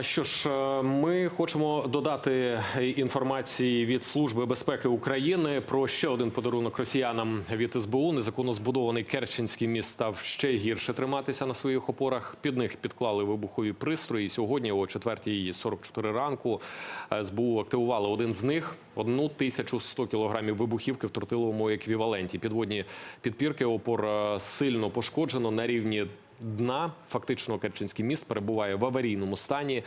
Що ж, е, ми хочемо додати інформації від Служби безпеки України про ще один подарунок росіянам від СБУ. Незаконно збудований Керченський міст став ще гірше триматися на своїх опорах. Під них підклали вибухові пристрої. Сьогодні, о 4.44 ранку, СБУ активували один з них. 1100 кілограмів вибухівки в тротиловому еквіваленті. Підводні підпірки опор е, сильно пошкоджено на рівні дна. Фактично, Керченський міст перебуває в аварійному стані.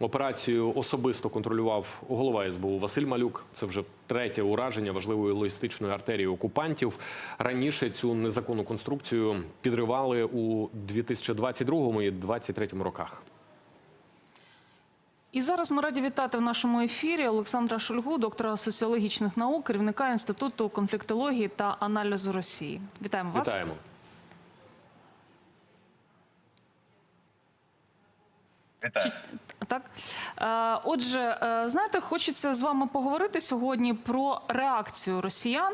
Операцію особисто контролював голова СБУ Василь Малюк. Це вже третє ураження важливої логістичної артерії окупантів. Раніше цю незаконну конструкцію підривали у 2022 і 2023 роках. І зараз ми раді вітати в нашому ефірі Олександра Шульгу, доктора соціологічних наук, керівника інституту конфліктології та аналізу Росії. Вітаємо вас. Вітаємо. Вітаю. Так, Е, отже, е, знаєте, хочеться з вами поговорити сьогодні про реакцію росіян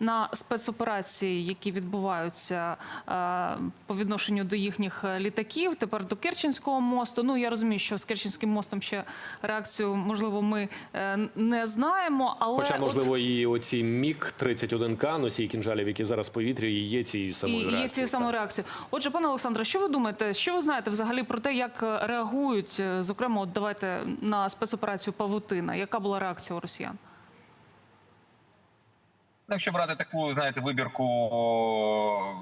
на спецоперації, які відбуваються е, по відношенню до їхніх літаків. Тепер до Керченського мосту. Ну я розумію, що з Керченським мостом ще реакцію можливо ми не знаємо, але Хоча, от- можливо, і оці міг 31 к носій кінжалів, які зараз в повітрі, і є цією самою І є цією самою реакцією. Отже, пане Олександре, що ви думаєте? Що ви знаєте взагалі про те, як е, реагують, е, зокрема, от давайте на спецоперацію Павутина? Яка була реакція у росіян? Ну, Якщо брати таку, знаєте, вибірку,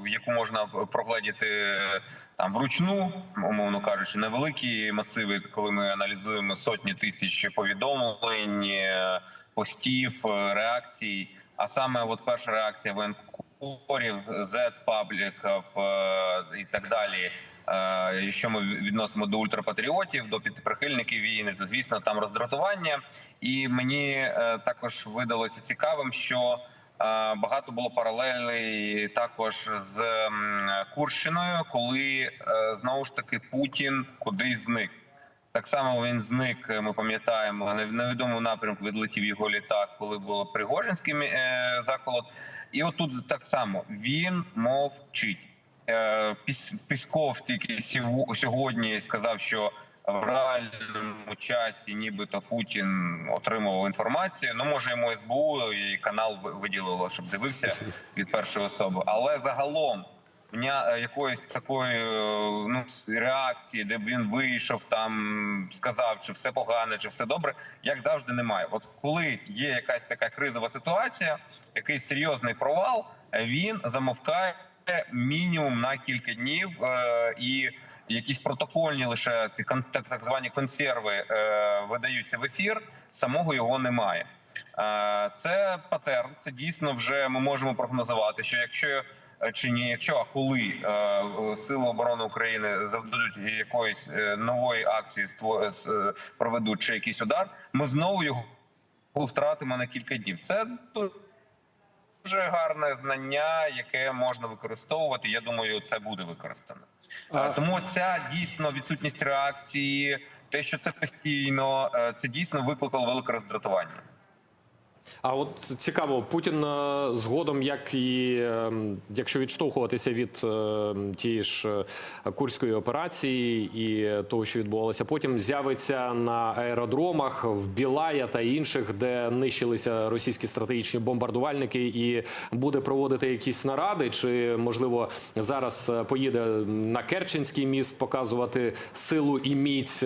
яку можна прогледіти там вручну, умовно кажучи, невеликі масиви, коли ми аналізуємо сотні тисяч повідомлень, е, постів, е, реакцій. А саме, от перша реакція воєнкорів, Z-пабліків і так далі. Е, Якщо ми відносимо до ультрапатріотів, до підприхильників війни, то звісно там роздратування. І мені е, також видалося цікавим, що е, багато було паралелей також з Курщиною, коли знову ж таки Путін кудись зник. Так само він зник. Ми пам'ятаємо на невідомому напрямку відлетів його літак, коли було Пригожинський заколот. І отут так само він мовчить. Е, Піс- Пісков тільки сьогодні сказав, що в реальному часі, нібито Путін отримував інформацію. Ну може йому СБУ і канал виділило, щоб дивився від першої особи. Але загалом якоїсь такої ну реакції, де б він вийшов, там сказав, чи все погано, чи все добре, як завжди, немає. От коли є якась така кризова ситуація, якийсь серйозний провал, він замовкає мінімум на кілька днів е, і. Якісь протокольні лише ці так, так звані консерви е, видаються в ефір. Самого його немає. Е, це патерн. Це дійсно вже ми можемо прогнозувати, що якщо е, чи ні, якщо а коли е, сили оборони України завдадуть якоїсь е, нової акції, ство- з- е, проведуть чи якийсь удар, ми знову його втратимо на кілька днів. Це дуже гарне знання, яке можна використовувати. Я думаю, це буде використано. А- Е, Тому ця дійсно відсутність реакції, те, що це постійно, е, це дійсно викликало велике роздратування. А от цікаво, Путін е, згодом, як і е, якщо відштовхуватися від е, тієї ж е, курської операції і того, що відбувалося потім, з'явиться на аеродромах в Білая та інших, де нищилися російські стратегічні бомбардувальники, і буде проводити якісь наради, чи можливо зараз поїде на Керченський міст показувати силу і міць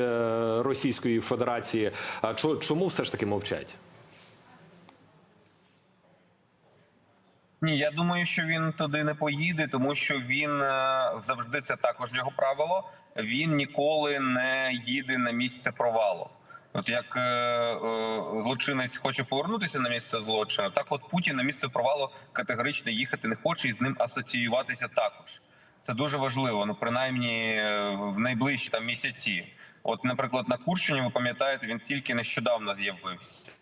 Російської Федерації. Чому все ж таки мовчать? Ні, я думаю, що він туди не поїде, тому що він е, завжди це також його правило. Він ніколи не їде на місце провалу. От як е, е, злочинець хоче повернутися на місце злочину, так от Путін на місце провалу категорично їхати не хоче і з ним асоціюватися також. Це дуже важливо. Ну принаймні е, в найближчі там місяці. От, наприклад, на Курщині, ви пам'ятаєте, він тільки нещодавно з'явився.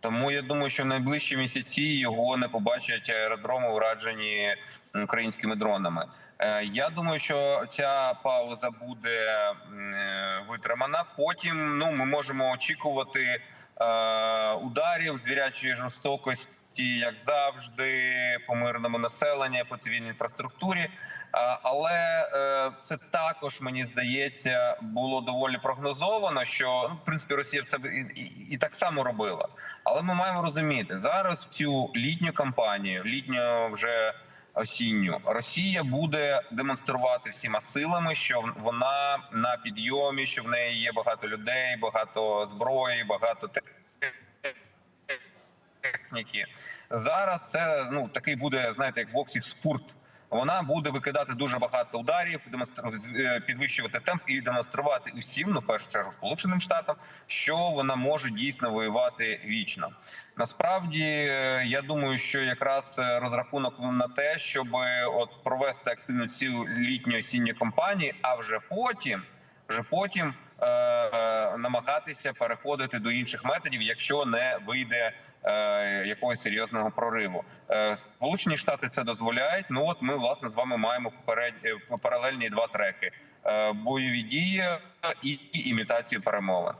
Тому я думаю, що найближчі місяці його не побачать аеродроми, уражені українськими дронами. Е, Я думаю, що ця пауза буде е, витримана. Потім ну ми можемо очікувати ударів звірячої жорстокості, як завжди, по мирному населенню, по цивільній інфраструктурі. Але е, це також мені здається було доволі прогнозовано, що ну, в принципі Росія це і, і, так само робила. Але ми маємо розуміти зараз цю літню кампанію, літню вже осінню, Росія буде демонструвати всіма силами, що вона на підйомі, що в неї є багато людей, багато зброї, багато техніки. Зараз це ну такий буде, знаєте, як в боксі спорт. Вона буде викидати дуже багато ударів, демонстр- е, підвищувати темп і демонструвати усім, ну в першу чергу сполученим штатам, що вона може дійсно воювати вічно. Насправді, е, я думаю, що якраз е, розрахунок на те, щоб от провести активну цю літню осінню кампанію, а вже потім, вже потім намагатися переходити до інших методів, якщо не вийде е, якогось серйозного прориву. Е, Сполучені Штати це дозволяють. Ну от ми власне з вами маємо поперед е, паралельні два треки: Е, бойові дії і імітацію перемовин.